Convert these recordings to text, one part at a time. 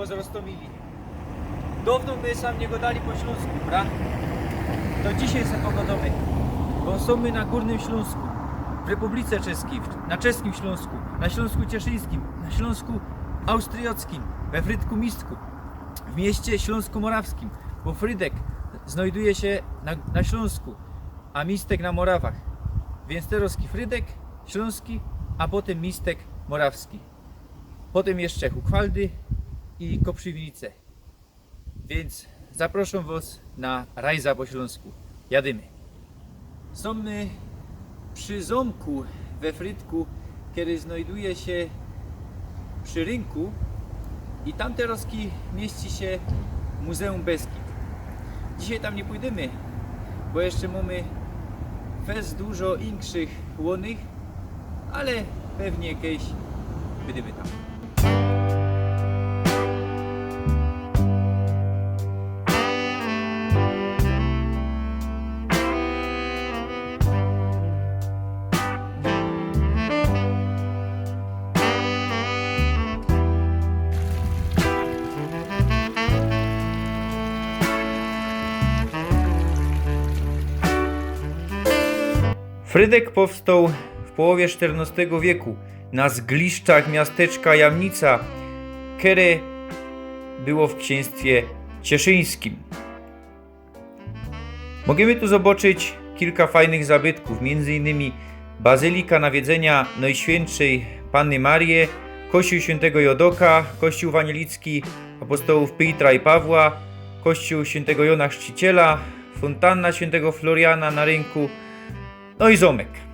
Witam was Rostomili. Dawno my sam nie gadali po śląsku, brat? To dzisiaj se pogadamy. Bo są my na Górnym Śląsku, w Republice Czeskiej, na Czeskim Śląsku, na Śląsku Cieszyńskim, na Śląsku Austriackim, we Frydku Mistku, w mieście Śląsko-Morawskim, bo Frydek znajduje się na, na Śląsku, a Mistek na Morawach. Więc teroski Frydek, Śląski, a potem Mistek Morawski. Potem jeszcze Hukwaldy i Koprzywnice. Więc zapraszam Was na Rajza po Śląsku. Jadymy. Są my przy zamku we Frydku, który znajduje się przy rynku i tam teroski mieści się Muzeum Beskid. Dzisiaj tam nie pójdziemy, bo jeszcze mamy fest dużo inkszych łonych, ale pewnie kiedyś będziemy tam. Frydek powstał w połowie XIV wieku na zgliszczach miasteczka Jamnica, które było w księstwie cieszyńskim. Możemy tu zobaczyć kilka fajnych zabytków, m.in. Bazylika Nawiedzenia Najświętszej Panny Marię, Kościół Świętego Jodoka, Kościół Wanielicki Apostołów Piotra i Pawła, Kościół Świętego Jona Chrzciciela, Fontanna Świętego Floriana na rynku, no i Zomek.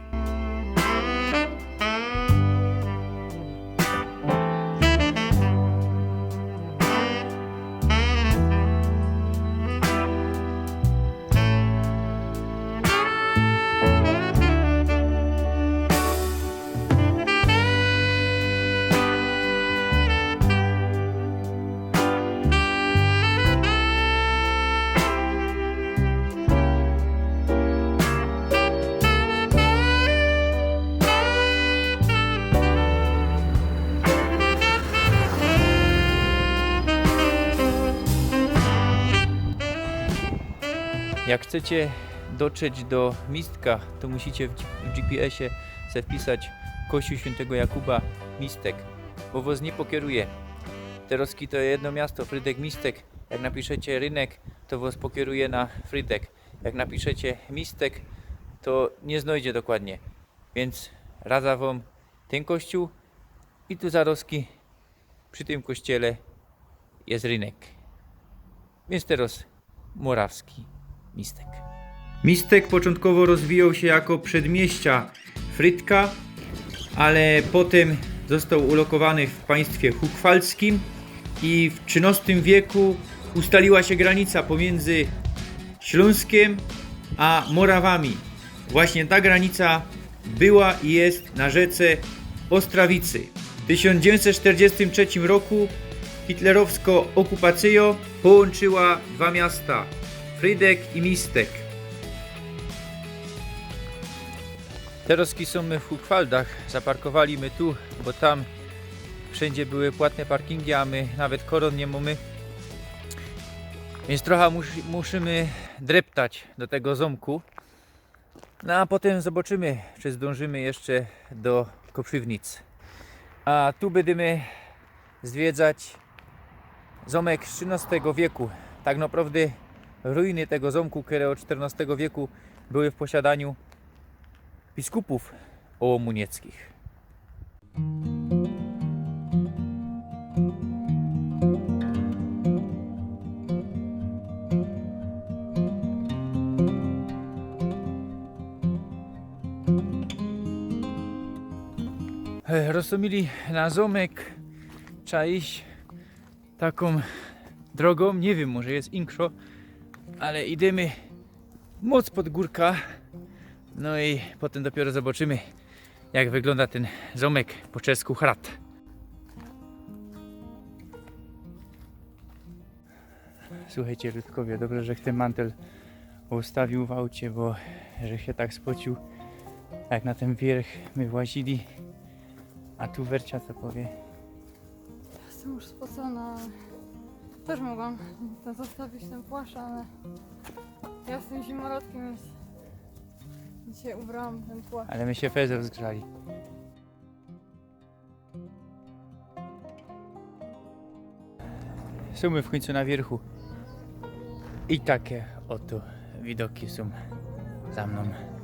Jak chcecie dotrzeć do Mistka, to musicie w GPS-ie sobie wpisać Kościół Świętego Jakuba Mistek, bo was nie pokieruje. Teroski to jedno miasto, Frydek Mistek. Jak napiszecie rynek, to was pokieruje na Frydek. Jak napiszecie Mistek, to nie znajdzie dokładnie. Więc radza wam ten kościół i tu zaroski przy tym kościele jest rynek. Więc teraz Morawski Mistek. Mistek początkowo rozwijał się jako przedmieścia Frytka, ale potem został ulokowany w państwie hukwalskim i w XIII wieku ustaliła się granica pomiędzy Śląskiem a Morawami. Właśnie ta granica była i jest na rzece Ostrawicy. W 1943 roku hitlerowsko okupacja połączyła dwa miasta Frydek i Mistek. Teraz są my w Hukwaldach. Zaparkowali my tu, bo tam wszędzie były płatne parkingi, a my nawet koron nie mamy. Więc trochę mus, musimy dreptać do tego zomku. No a potem zobaczymy, czy zdążymy jeszcze do Koprzywnic. A tu będziemy zwiedzać zamek XIII wieku. Tak naprawdę ruiny tego zamku, które od XIV wieku były w posiadaniu biskupów ołomunieckich. Rostomili na zamek trzeba iść taką drogą, nie wiem, może jest inkszo, ale idziemy moc pod górka. No i potem dopiero zobaczymy, jak wygląda ten zamek po czesku Hrat. Słuchajcie, ludkowie, dobrze, że ten mantel ustawił w aucie, bo że się tak spocił, jak na ten wierch my włazili. A tu Wercia co powie? Jestem już spocona. Też mogłam to zostawić ten płaszcz, ale ja jestem zimorodkiem, więc dzisiaj ubrałam ten płaszcz. Ale my się fezę zgrzali. Są w końcu na wierchu. I takie oto widoki są za mną.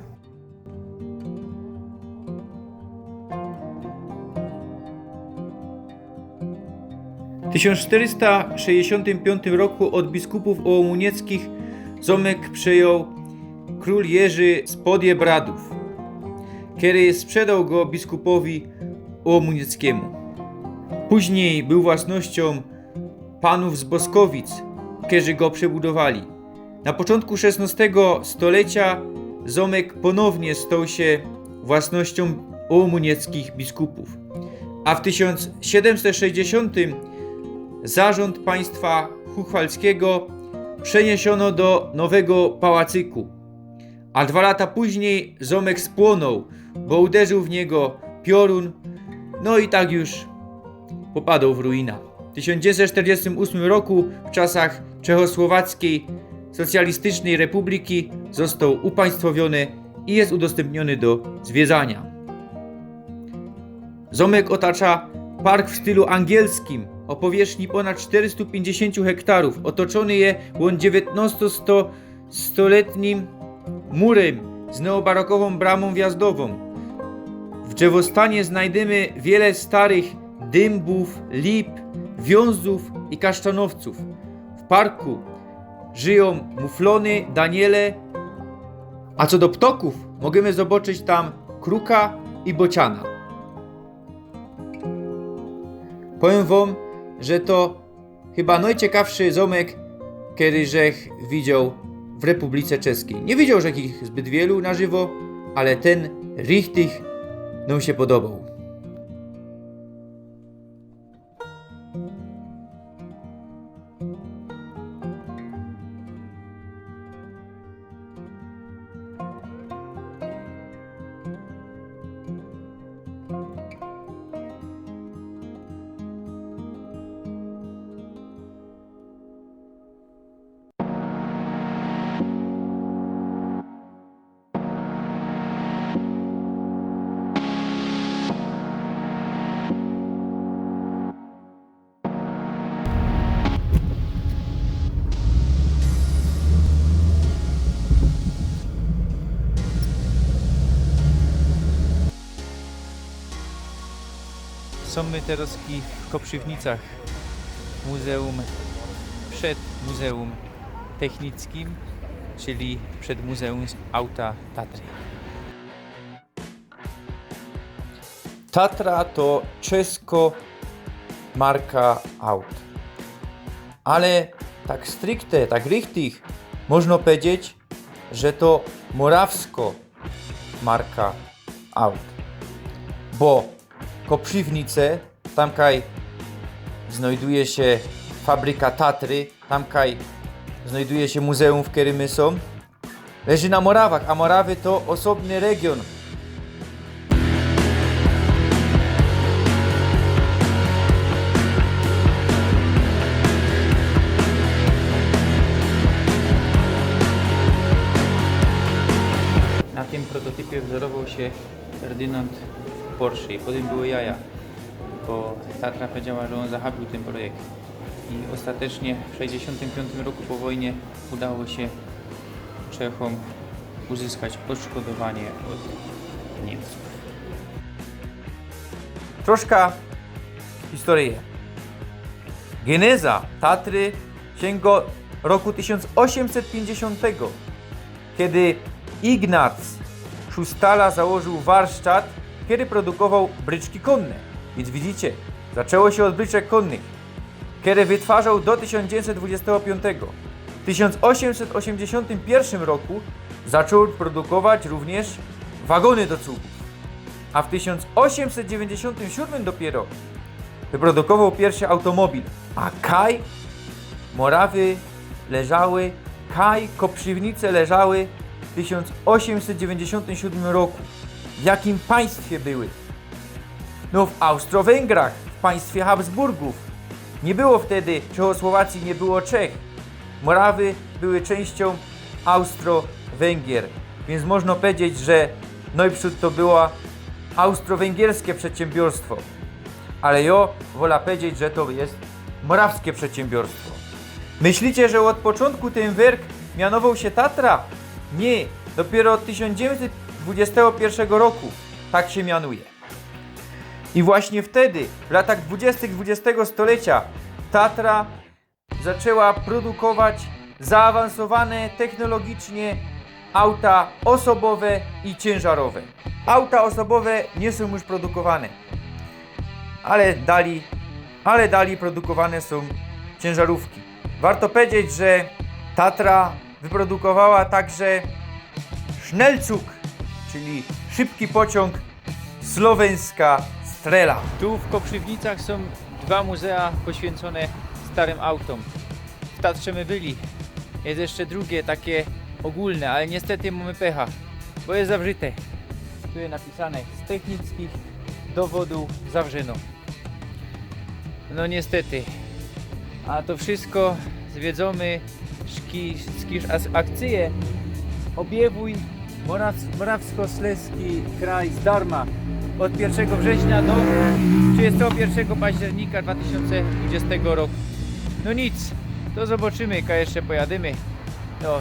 1465 roku od biskupów ołomunieckich zamek przejął król Jerzy z Podiebradów kiedy sprzedał go biskupowi Omunieckiemu. Później był własnością panów z Boskowic, którzy go przebudowali. Na początku XVI stulecia zamek ponownie stał się własnością omunieckich biskupów, a w 1760 zarząd państwa chuchwalskiego przeniesiono do nowego pałacyku, a dwa lata później zamek spłonął, bo uderzył w niego piorun, no i tak już popadał w ruinę. W 1948 roku, w czasach Czechosłowackiej Socjalistycznej Republiki, został upaństwowiony i jest udostępniony do zwiedzania. Zamek otacza park w stylu angielskim o powierzchni ponad 450 hektarów. Otoczony je on 19-stoletnim murem z neobarokową bramą wjazdową. W drzewostanie znajdziemy wiele starych dębów, lip, wiązów i kasztanowców. W parku żyją muflony, daniele, a co do ptoków, możemy zobaczyć tam kruka i bociana. Powiem wam, że to chyba najciekawszy zamek, który żech widział w Republice Czeskiej. Nie widział ich zbyt wielu na żywo, ale ten richtig nam się podobał. Są my teraz w Koprzywnicach, muzeum przed Muzeum Technickim, czyli przed Muzeum Auta Tatry. Tatra to czesko marka aut. Ale tak stricte, tak richtig, można powiedzieć, że to morawsko marka aut. Bo Koprzywnice, tamkaj znajduje się fabryka Tatry, tamkaj znajduje się muzeum, w którym my są. Leży na Morawach, a Morawy to osobny region. Na tym prototypie wzorował się Ferdynand Porsche i potem były jaja, bo Tatra powiedziała, że on zahabił ten projekt. I ostatecznie w 1965 roku po wojnie udało się Czechom uzyskać odszkodowanie od Niemców. Troszkę historii. Geneza Tatry sięga roku 1850, kiedy Ignac Szustala założył warsztat, kiedy produkował bryczki konne. Więc widzicie, zaczęło się od bryczek konnych, kiedy wytwarzał do 1925. W 1881 roku zaczął produkować również wagony do cugów, a w 1897 dopiero wyprodukował pierwszy automobil, a Kaj, Morawy leżały, Kaj, Koprzywnice leżały w 1897 roku. W jakim państwie były? No w Austro-Węgrach, w państwie Habsburgów. Nie było wtedy Czechosłowacji, nie było Czech. Morawy były częścią Austro-Węgier, więc można powiedzieć, że Neuprzód to było austro-węgierskie przedsiębiorstwo. Ale ja wolę powiedzieć, że to jest morawskie przedsiębiorstwo. Myślicie, że od początku ten werk mianował się Tatra? Nie, dopiero od 1921 roku tak się mianuje. I właśnie wtedy, w latach 20. XX stulecia, Tatra zaczęła produkować zaawansowane technologicznie auta osobowe i ciężarowe. Auta osobowe nie są już produkowane, ale dali, ale dali produkowane są ciężarówki. Warto powiedzieć, że Tatra wyprodukowała także Schnellzug, czyli szybki pociąg słoweńska Strela. Tu w Koprzywnicach są dwa muzea poświęcone starym autom. W Tatrze my byli. Jest jeszcze drugie, takie ogólne, ale niestety mamy pecha, bo jest zawrzyte. Tu jest napisane z technickich dowodów zawrzyno. No niestety. A to wszystko zwiedzamy szki, skiż as- akcje Obiewuj Moraw- Morawsko-Śląski kraj zdarma od 1 września do 31 października 2020 roku. No nic, to zobaczymy, jak jeszcze pojadymy. No,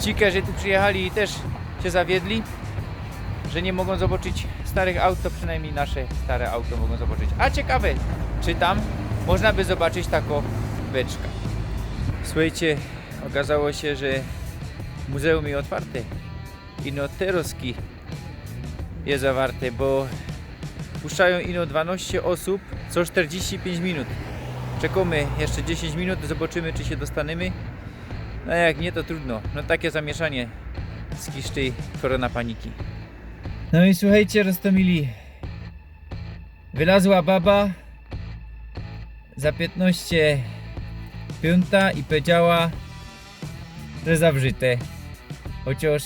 ci, że tu przyjechali i też się zawiedli, że nie mogą zobaczyć starych aut, to przynajmniej nasze stare auto mogą zobaczyć. A ciekawe, czy tam można by zobaczyć taką beczkę. Słuchajcie, okazało się, że muzeum jest otwarte. Ino Teroski jest zawarte, bo puszczają ino 12 osób co 45 minut. Czekamy jeszcze 10 minut, zobaczymy czy się dostaniemy. No jak nie to trudno. No takie zamieszanie z kiszczej korona paniki. No i słuchajcie, Rostomili. Wylazła baba za 15 piąta i powiedziała, że zawrzyte. Chociaż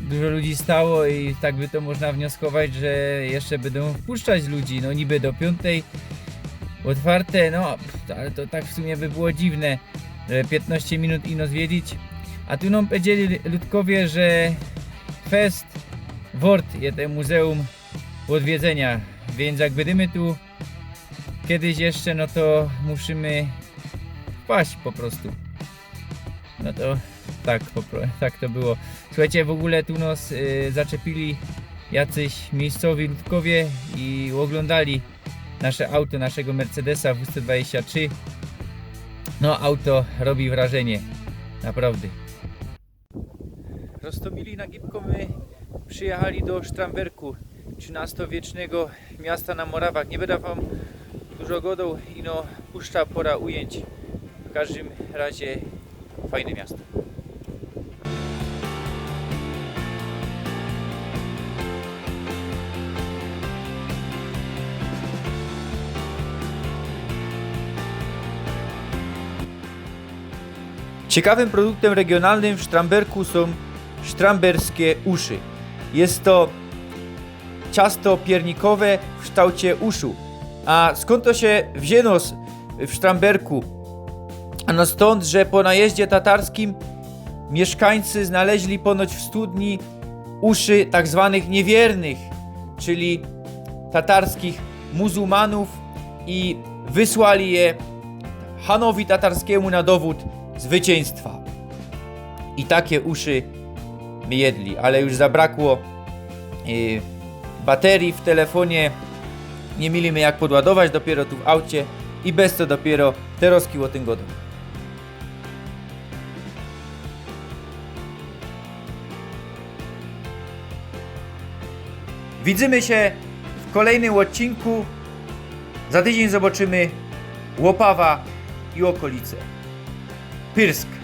dużo ludzi stało i tak by to można wnioskować, że jeszcze będą wpuszczać ludzi. No niby do piątej otwarte, no ale to tak w sumie by było dziwne, że 15 minut ino zwiedzić. A tu nam powiedzieli ludkowie, że fest Wort jest muzeum odwiedzenia, więc jak będziemy tu kiedyś jeszcze, no to musimy wpaść po prostu. No to tak, tak to było. Słuchajcie, w ogóle tu nas y, zaczepili jacyś miejscowi ludkowie i oglądali nasze auto, naszego Mercedesa W123. No, auto robi wrażenie, naprawdę. Rostomili na Gipko my przyjechali do Sztramberku, XIII-wiecznego miasta na Morawach. Nie będę wam dużo godą, ino puszcza pora ujęć. W każdym razie fajne miasto. Ciekawym produktem regionalnym w Sztramberku są sztramberskie uszy. Jest to ciasto piernikowe w kształcie uszu. A skąd to się wzięło w Sztramberku? Ano stąd, że po najeździe tatarskim mieszkańcy znaleźli ponoć w studni uszy tak zwanych niewiernych, czyli tatarskich muzułmanów i wysłali je Hanowi tatarskiemu na dowód zwycięstwa. I takie uszy my jedli, ale już zabrakło yy, baterii w telefonie, nie mieliśmy jak podładować dopiero tu w aucie i bez to dopiero teraz o tym godą. Widzimy się w kolejnym odcinku. Za tydzień zobaczymy Łopawa i okolice. Pirsk